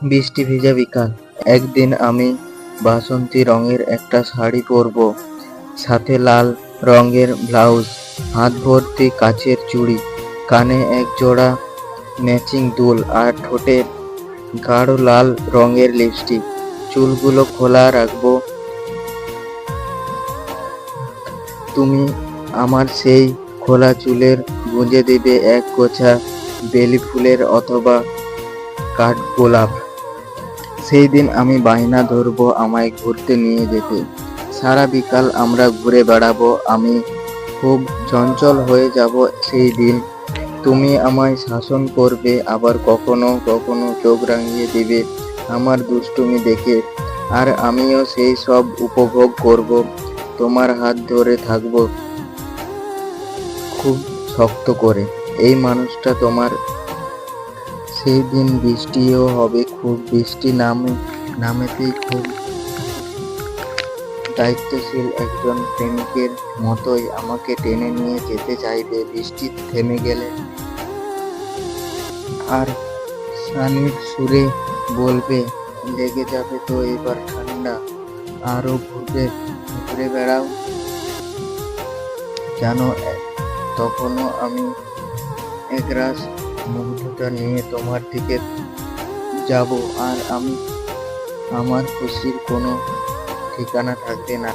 বৃষ্টি ভিজা বিকাল। একদিন আমি বাসন্তী রঙের একটা শাড়ি পরবো, সাথে লাল রঙের ব্লাউজ হাত ভর্তি কাচের চুড়ি, কানে এক জোড়া ম্যাচিং দুল আর ঠোঁটে গাঢ় লাল রঙের লিপস্টিক। চুলগুলো খোলা রাখব। তুমি আমার সেই খোলা চুলের গুঁজে দেবে এক গোছা বেলি ফুলের অথবা কাঠ গোলাপ। সেই দিন আমি বায়না ধরবো আমায় ঘুরতে নিয়ে যেতে। সারা বিকাল আমরা ঘুরে বেড়াবো, আমি খুব চঞ্চল হয়ে যাব সেই দিন। তুমি আমায় শাসন করবে, আবার কখনো কখনো চোখ রাঙিয়ে দিবে আমার দুষ্টুমি দেখে। আর আমিও সেই সব উপভোগ করব, তোমার হাত ধরে থাকব খুব শক্ত করে। এই মানুষটা তোমার সেই দিন বৃষ্টিও হবে, খুব বৃষ্টি নামে, নামেতেই খুব দায়িত্বশীল একজন প্রেমিকের মতোই আমাকে টেনে নিয়ে যেতে চাইবে। বৃষ্টি থেমে গেলে আর সানির সুরে বলবে, লেগে যাবে তো এবার ঠান্ডা আরও ঘুরে ঘুরে বেড়াও। জানো তখনও আমি একরাশ মুগ্ধতা নিয়ে তোমার দিকে যাব আর আমি আমার খুশির কোনো ঠিকানা থাকবে না।